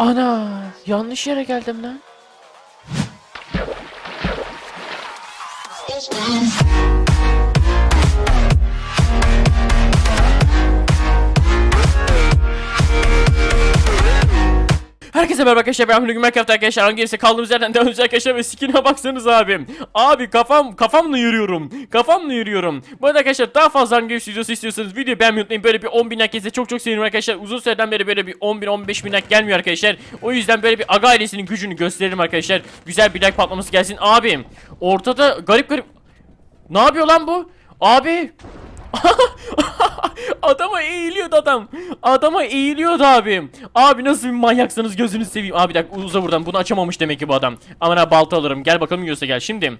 Ana yanlış yere geldim lan. Herkese merhaba arkadaşlar ben bugün Minecraft arkadaşlar. Hangi gerisi kaldığımız yerden devam edeceğiz arkadaşlar ve skin'e baksanız abi. Abi kafam kafamla yürüyorum. Kafamla yürüyorum. Bu arada arkadaşlar daha fazla hangi gerisi videosu istiyorsanız videoyu beğenmeyi unutmayın. Böyle bir 10 bin like gelse çok çok sevinirim arkadaşlar. Uzun süreden beri böyle bir 10 bin 15 bin like gelmiyor arkadaşlar. O yüzden böyle bir aga ailesinin gücünü gösterelim arkadaşlar. Güzel bir like patlaması gelsin. Abi Ortada garip garip Ne yapıyor lan bu? Abi Adama eğiliyordu adam. Adama eğiliyordu abi. Abi nasıl bir manyaksınız gözünü seveyim. Abi bir dakika uza buradan. Bunu açamamış demek ki bu adam. Aman ha balta alırım. Gel bakalım yiyorsa gel. Şimdi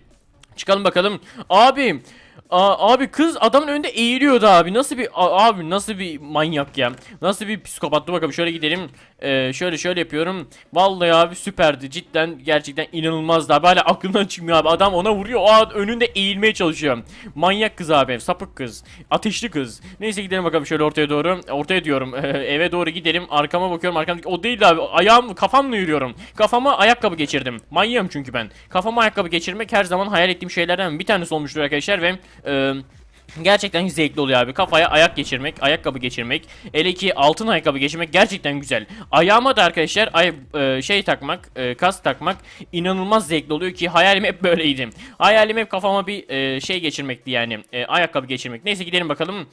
çıkalım bakalım. Abi Aa, abi kız adamın önünde eğiliyordu abi. Nasıl bir abi nasıl bir manyak ya. Nasıl bir psikopat. Dur bakalım şöyle gidelim. Ee, şöyle şöyle yapıyorum. Vallahi abi süperdi. Cidden gerçekten inanılmazdı abi. Hala aklımdan çıkmıyor abi. Adam ona vuruyor. An önünde eğilmeye çalışıyor. Manyak kız abi. Sapık kız. Ateşli kız. Neyse gidelim bakalım şöyle ortaya doğru. Ortaya diyorum. eve doğru gidelim. Arkama bakıyorum. Arkamdaki o değil abi. Ayağım kafamla yürüyorum. Kafama ayakkabı geçirdim. Manyağım çünkü ben. Kafama ayakkabı geçirmek her zaman hayal ettiğim şeylerden bir tanesi olmuştur arkadaşlar ve e, Gerçekten zevkli oluyor abi. Kafaya ayak geçirmek, ayakkabı geçirmek, ele ki altın ayakkabı geçirmek gerçekten güzel. Ayağıma da arkadaşlar ay, e, şey takmak, e, kas takmak inanılmaz zevkli oluyor ki hayalim hep böyleydi. Hayalim hep kafama bir e, şey geçirmekti yani. E, ayakkabı geçirmek. Neyse gidelim bakalım.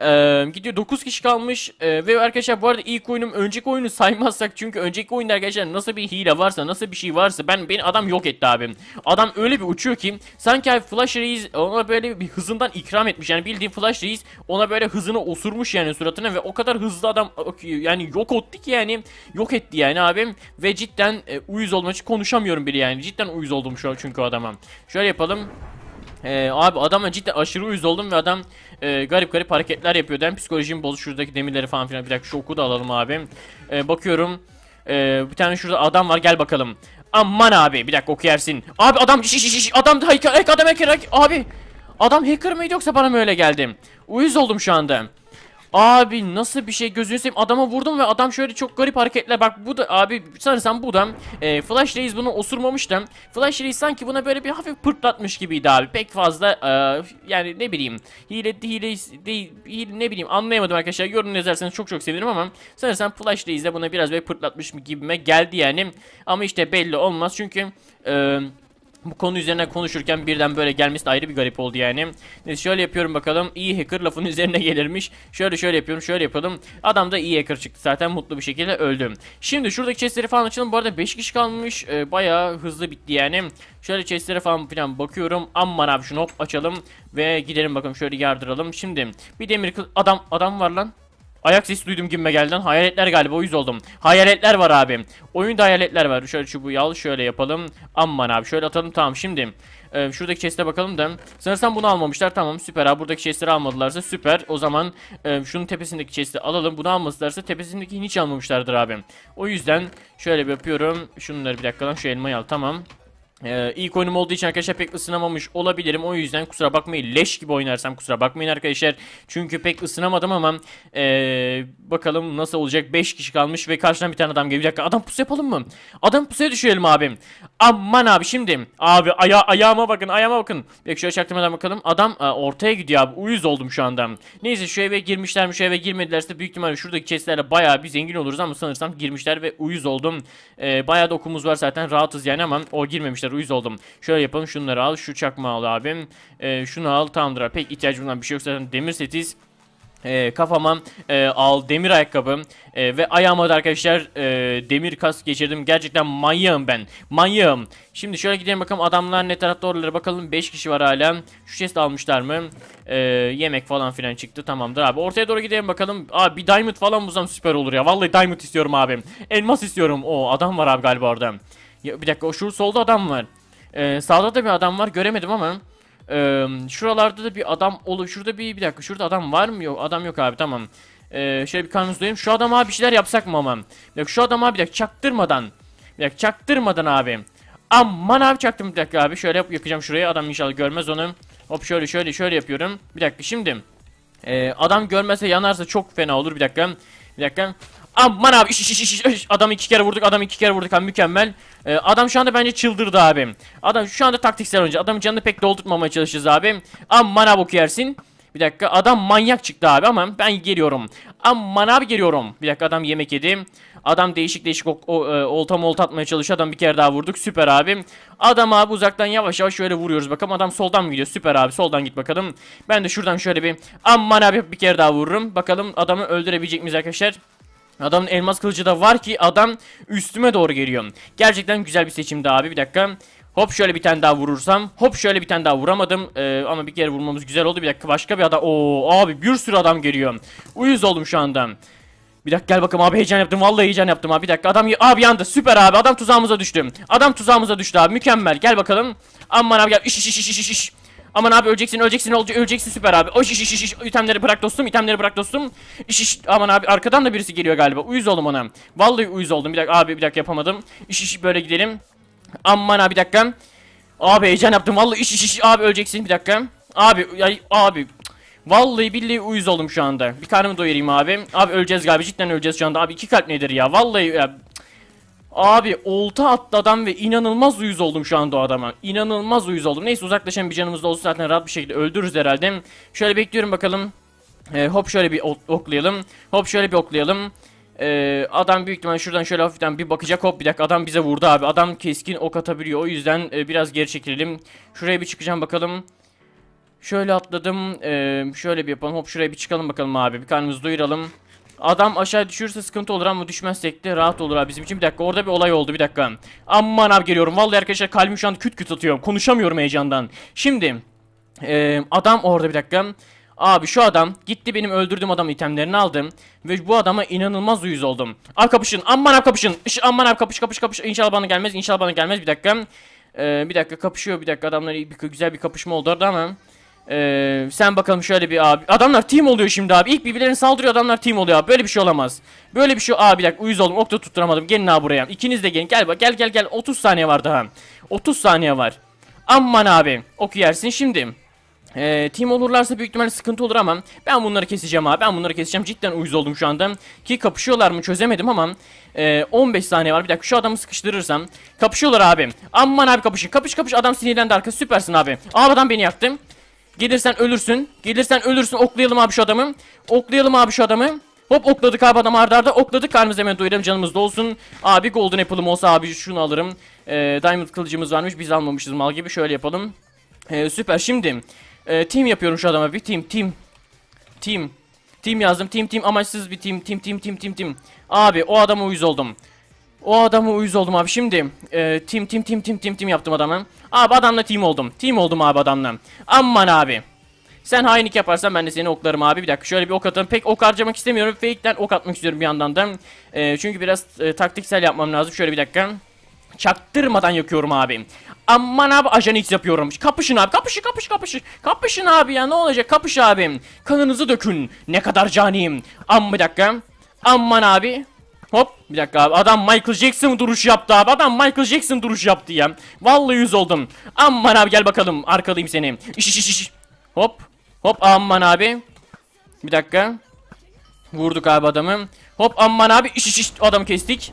Ee, gidiyor 9 kişi kalmış Ee, ve arkadaşlar bu arada ilk oyunum önceki oyunu saymazsak çünkü önceki oyunda arkadaşlar nasıl bir hile varsa nasıl bir şey varsa ben beni adam yok etti abi. Adam öyle bir uçuyor ki sanki abi Flash Reis ona böyle bir hızından ikram etmiş yani bildiğin Flash Reis ona böyle hızını osurmuş yani suratına ve o kadar hızlı adam yani yok etti ki yani yok etti yani abim ve cidden e, uyuz olmak için konuşamıyorum bile yani cidden uyuz oldum şu an çünkü adama. Şöyle yapalım. Ee, abi adama cidden aşırı uyuz oldum ve adam e, garip garip hareketler yapıyor. Hem psikolojim bozuk şuradaki demirleri falan filan. Bir dakika şu oku da alalım abi. Ee, bakıyorum. Ee, bir tane şurada adam var gel bakalım. Aman abi bir dakika oku. Abi adam şiş şiş adam da hacker, hack, adam hacker, hack- abi. Adam hacker mıydı yoksa bana mı öyle geldi? Uyuz oldum şu anda. Abi nasıl bir şey gözünü seveyim. Adama vurdum ve adam şöyle çok garip hareketler. Bak bu da abi sanırsam bu da e, Flash Reis bunu osurmamış da Flash Reis sanki buna böyle bir hafif pırtlatmış gibiydi abi. Pek fazla e, yani ne bileyim hile hile değil hile, ne bileyim anlayamadım arkadaşlar. Yorum yazarsanız çok çok sevinirim ama sanırsam Flash Reis de buna biraz böyle pırtlatmış gibime geldi yani. Ama işte belli olmaz çünkü e, bu konu üzerine konuşurken birden böyle gelmesi de ayrı bir garip oldu yani. Neyse şöyle yapıyorum bakalım. İyi hacker lafın üzerine gelirmiş. Şöyle şöyle yapıyorum şöyle yapalım. Adam da iyi hacker çıktı zaten mutlu bir şekilde öldü. Şimdi şuradaki chestleri falan açalım. Bu arada 5 kişi kalmış. Ee, bayağı hızlı bitti yani. Şöyle chestlere falan filan bakıyorum. Aman abi şunu hop açalım. Ve gidelim bakalım şöyle yardıralım. Şimdi bir demir kıl adam adam var lan. Ayak sesi duydum gibime geldi lan. Hayaletler galiba o yüz oldum. Hayaletler var abi. Oyunda hayaletler var. Şöyle çubuğu al şöyle yapalım. Aman abi şöyle atalım tamam şimdi. e, şuradaki chest'e bakalım da. Sanırsam bunu almamışlar tamam süper abi. Buradaki chest'leri almadılarsa süper. O zaman e, şunun tepesindeki chest'i alalım. Bunu almadılarsa tepesindeki hiç almamışlardır abi. O yüzden şöyle bir yapıyorum. Şunları bir dakika lan şu elmayı al tamam. Ee, ilk oyunum olduğu için arkadaşlar pek ısınamamış olabilirim. O yüzden kusura bakmayın. Leş gibi oynarsam kusura bakmayın arkadaşlar. Çünkü pek ısınamadım ama ee, bakalım nasıl olacak. 5 kişi kalmış ve karşıdan bir tane adam geliyor. Bir dakika adam pusu yapalım mı? Adam pusuya düşürelim abi. Aman abi şimdi. Abi aya ayağıma bakın ayağıma bakın. Bir şöyle çaktırmadan bakalım. Adam aa, ortaya gidiyor abi. Uyuz oldum şu anda. Neyse şu eve girmişler mi şu eve girmedilerse büyük ihtimalle şuradaki chestlerle bayağı bir zengin oluruz ama sanırsam girmişler ve uyuz oldum. Ee, bayağı da okumuz var zaten rahatız yani ama o girmemişler uyuz oldum. Şöyle yapalım şunları al şu çakmağı al abim. Ee, şunu al tamamdır. Pek ihtiyacımdan bir şey yok zaten demir setiz. E, kafama e, al demir ayakkabı e, ve ayağıma da arkadaşlar e, demir kask geçirdim. Gerçekten manyağım ben. Manyağım. Şimdi şöyle gidelim bakalım adamlar ne tarafta oralara bakalım. 5 kişi var hala. Şu chest almışlar mı? E, yemek falan filan çıktı. Tamamdır abi. Ortaya doğru gidelim bakalım. Abi bir diamond falan bulsam süper olur ya. Vallahi diamond istiyorum abim. Elmas istiyorum. O adam var abi galiba orada. Ya, bir dakika o şu solda adam var. E, sağda da bir adam var. Göremedim ama. Ee, şuralarda da bir adam olup şurada bir bir dakika şurada adam var mı yok adam yok abi tamam. Ee, şöyle bir karnınızı doyurayım. Şu adama bir şeyler yapsak mı ama? Bir dakika şu adama bir dakika çaktırmadan. Bir dakika çaktırmadan abi. Aman abi çaktım bir dakika abi. Şöyle yap yakacağım şuraya. Adam inşallah görmez onu. Hop şöyle şöyle şöyle yapıyorum. Bir dakika şimdi. Ee, adam görmezse yanarsa çok fena olur bir dakika. Bir dakika. Aman abi iş, iş, iş, iş, adam iki kere vurduk adam iki kere vurduk abi mükemmel. Ee, adam şu anda bence çıldırdı abi. Adam şu anda taktiksel oyuncu. Adamın canını pek doldurtmamaya çalışacağız abi. Aman abi oku. Bir dakika adam manyak çıktı abi ama ben geliyorum. Aman abi geliyorum. Bir dakika adam yemek yedi. Adam değişik değişik o, o, e, olta molta atmaya çalışıyor. Adam bir kere daha vurduk. Süper abi. Adam abi uzaktan yavaş yavaş şöyle vuruyoruz. Bakalım adam soldan mı gidiyor? Süper abi. Soldan git bakalım. Ben de şuradan şöyle bir aman abi bir kere daha vururum. Bakalım adamı öldürebilecek miyiz arkadaşlar? Adamın elmas kılıcı da var ki adam üstüme doğru geliyor. Gerçekten güzel bir seçimdi abi. Bir dakika. Hop şöyle bir tane daha vurursam. Hop şöyle bir tane daha vuramadım. Ee, ama bir kere vurmamız güzel oldu. Bir dakika başka bir adam. Oo abi bir sürü adam geliyor. Uyuz oldum şu anda. Bir dakika gel bakalım abi heyecan yaptım. Vallahi heyecan yaptım abi. Bir dakika adam abi yandı. Süper abi. Adam tuzağımıza düştü. Adam tuzağımıza düştü abi. Mükemmel. Gel bakalım. Aman abi gel. İş iş iş iş iş. Aman abi öleceksin öleceksin öleceksin, süper abi. O iş iş iş itemleri bırak dostum itemleri bırak dostum. İş iş aman abi arkadan da birisi geliyor galiba. Uyuz oldum ona. Vallahi uyuz oldum. Bir dakika abi bir dakika yapamadım. İş iş böyle gidelim. Aman abi bir dakika. Abi heyecan yaptım. Vallahi iş iş iş abi öleceksin bir dakika. Abi ay, abi Vallahi billahi uyuz oldum şu anda. Bir karnımı doyurayım abi. Abi öleceğiz galiba. Cidden öleceğiz şu anda. Abi iki kalp nedir ya? Vallahi ya. Abi olta attı adam ve inanılmaz uyuz oldum şu anda o adama. İnanılmaz uyuz oldum. Neyse uzaklaşan bir canımız da olsa zaten rahat bir şekilde öldürürüz herhalde. Şöyle bekliyorum bakalım. Ee, hop şöyle bir ok- oklayalım. Hop şöyle bir oklayalım. Ee, adam büyük ihtimalle şuradan şöyle hafiften bir bakacak. Hop bir dakika adam bize vurdu abi. Adam keskin ok atabiliyor. O yüzden e, biraz geri çekilelim. Şuraya bir çıkacağım bakalım. Şöyle atladım. Ee, şöyle bir yapalım. Hop şuraya bir çıkalım bakalım abi. Bir karnımızı doyuralım. Adam aşağı düşürse sıkıntı olur ama düşmezsek de rahat olur abi bizim için. Bir dakika orada bir olay oldu bir dakika. Aman abi geliyorum. Vallahi arkadaşlar kalbim şu an küt küt atıyor. Konuşamıyorum heyecandan. Şimdi ee, adam orada bir dakika. Abi şu adam gitti benim öldürdüğüm adamın itemlerini aldım ve bu adama inanılmaz uyuz oldum. Abi kapışın. Aman abi kapışın. İş, aman abi kapış kapış kapış. İnşallah bana gelmez. İnşallah bana gelmez. Bir dakika. Ee, bir dakika kapışıyor bir dakika adamlar bir, güzel bir kapışma oldu orada ama ee, sen bakalım şöyle bir abi. Adamlar team oluyor şimdi abi. İlk birbirlerine saldırıyor adamlar team oluyor abi. Böyle bir şey olamaz. Böyle bir şey. Aa bir dakika uyuz oldum. Okta tutturamadım. Gelin abi buraya. İkiniz de gelin. Gel bak gel gel gel. 30 saniye var daha. 30 saniye var. Aman abi. Oku yersin şimdi. Ee, team olurlarsa büyük ihtimalle sıkıntı olur ama ben bunları keseceğim abi. Ben bunları keseceğim. Cidden uyuz oldum şu anda. Ki kapışıyorlar mı çözemedim ama e, 15 saniye var. Bir dakika şu adamı sıkıştırırsam. Kapışıyorlar abi. Aman abi kapışın. Kapış kapış adam sinirlendi arka. Süpersin abi. Abi adam beni yaktı. Gelirsen ölürsün. Gelirsen ölürsün. Oklayalım abi şu adamı. Oklayalım abi şu adamı. Hop okladık abi adam arda arda okladık. Karnımızı hemen doyuralım canımız dolsun. Abi golden apple'ım olsa abi şunu alırım. Ee, diamond kılıcımız varmış biz almamışız mal gibi. Şöyle yapalım. Ee, süper şimdi. e, team yapıyorum şu adama bir team team. Team. Team yazdım. Team team amaçsız bir team. Team team team team team. Abi o adama uyuz oldum. O adamı uyuz oldum abi. Şimdi e, team team team team team team yaptım adamı. Abi adamla team oldum. Team oldum abi adamla. Aman abi. Sen hainlik yaparsan ben de seni oklarım abi. Bir dakika şöyle bir ok atalım. Pek ok harcamak istemiyorum. Fake'den ok atmak istiyorum bir yandan da. E, çünkü biraz e, taktiksel yapmam lazım. Şöyle bir dakika. Çaktırmadan yakıyorum abi. Aman abi ajan X yapıyorum. Kapışın abi kapışın kapış kapışın. Kapışın abi ya ne olacak kapış abi. Kanınızı dökün. Ne kadar caniyim. Am bir dakika. Aman abi. Bir dakika abi adam Michael Jackson duruş yaptı abi. Adam Michael Jackson duruş yaptı ya. Vallahi yüz oldum. Aman abi gel bakalım arkalayayım seni. İş iş iş Hop hop aman abi. Bir dakika. Vurduk abi adamı. Hop aman abi. İş iş adamı kestik.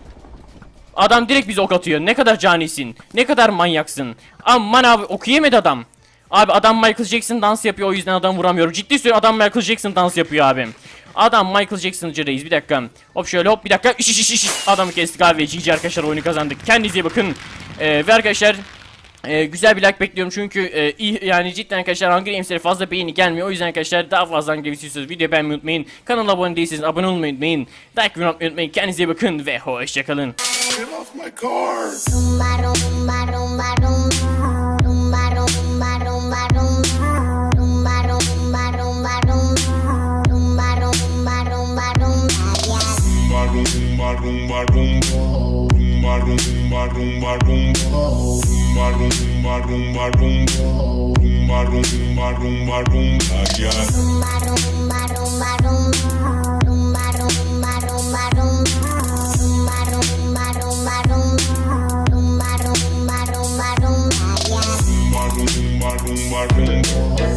Adam direkt bize ok atıyor. Ne kadar canisin Ne kadar manyaksın. Aman abi ok adam Abi adam Michael Jackson dans yapıyor o yüzden adam vuramıyorum. Ciddi söylüyorum adam Michael Jackson dans yapıyor abi. Adam Michael Jackson'cı reis bir dakika. Hop şöyle hop bir dakika. İş iş iş iş. Adamı kestik abi GG arkadaşlar oyunu kazandık. Kendinize iyi bakın. Ee, ve arkadaşlar e, güzel bir like bekliyorum çünkü e, iyi, yani cidden arkadaşlar Hunger Games'lere fazla beğeni gelmiyor. O yüzden arkadaşlar daha fazla Hunger Games istiyorsanız videoyu beğenmeyi unutmayın. Kanala abone değilseniz abone olmayı unutmayın. Like unutmayı unutmayın. Kendinize iyi bakın ve hoşçakalın. rumba, rumba, rumba, rumba, rumba, rumba, rumba, rumba, rumba, ya. Rumba, rumba, rumba, rumba, rumba, rumba, rumba, rumba, rumba, rumba, rumba, rumba, rumba, rumba, rumba, rumba, rumba, rumba, rumba,